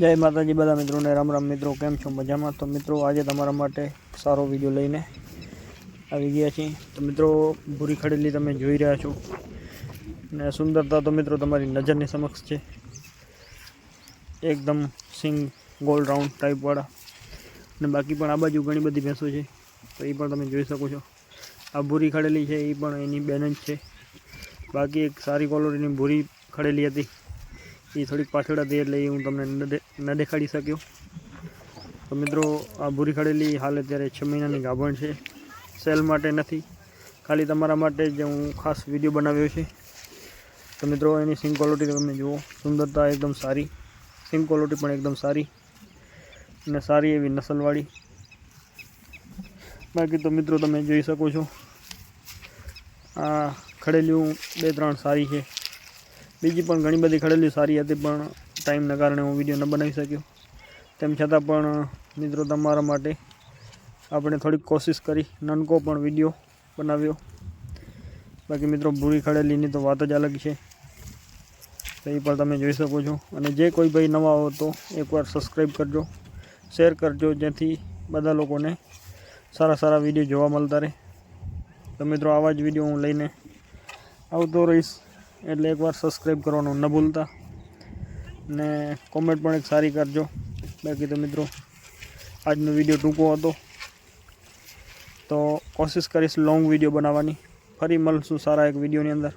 જય માતાજી બધા મિત્રોને, રામ રામ મિત્રો, કેમ છો? મજામાં? તો મિત્રો, આજે તમારા માટે સારો વીડિયો લઈને આવી ગયા છીએ. તો મિત્રો, ભૂરી ખડેલી તમે જોઈ રહ્યા છો. ને સુંદરતા તો મિત્રો તમારી નજરની સમક્ષ છે. એકદમ સિંગ, ગોલ રાઉન્ડ ટાઈપવાળા ને બાકી પણ આ બાજુ ઘણી બધી ભેંસો છે. તો એ પણ તમે જોઈ શકો છો. આ ભૂરી ખડેલી છે, એ પણ એની બેન જ છે. બાકી એક સારી ક્વોલિટીની ભૂરી ખડેલી હતી. એ થોડીક પાછળ હતી એટલે હું તમને ન દેખાડી શક્યો. તો મિત્રો, આ ભૂરી ખડેલી હાલ અત્યારે છ મહિનાની ગાભણ છે. સેલ માટે નથી. ખાલી તમારા માટે જ હું ખાસ વીડિયો બનાવ્યો છે. તો મિત્રો, એની સિંગ ક્વોલિટી તમે જુઓ. સુંદરતા એકદમ સારી. સિંગ ક્વોલિટી પણ એકદમ સારી. અને સારી એવી નસલવાળી. બાકી તો મિત્રો, તમે જોઈ શકો છો. આ ખડેલીઓ બે ત્રણ સારી છે. બીજી પણ ઘણી બધી ખડેલી સારી હતી, પણ ટાઈમના કારણે હું વીડિયો ન બનાવી શક્યો. તેમ છતાં પણ, મિત્રો, તમારા માટે આપણે થોડીક કોશિશ કરી નાનકો પણ વીડિયો બનાવ્યો. બાકી, મિત્રો, ભૂરી ખડેલીની તો વાત જ અલગ છે. તો એ પણ તમે જોઈ શકો છો. અને જે કોઈ ભાઈ નવા હો તો એકવાર સબસ્ક્રાઈબ કરજો શેર કરજો, જેથી બધા લોકોને સારા સારા વીડિયો જોવા મળતા રહે. તો મિત્રો, આવા જ વીડિયો હું લઈને આવતો રહીશ. એટલે એકવાર સબસ્ક્રાઈબ કરવાનું ન ભૂલતા. ને કોમેન્ટ પણ એક સારી કરજો. બાકી તો મિત્રો, આજનો વીડિયો ટૂંકો હતો. તો કોશિશ કરીશ લોંગ વીડિયો બનાવવાની. ફરી મળશું સારા એક વિડીયોની અંદર.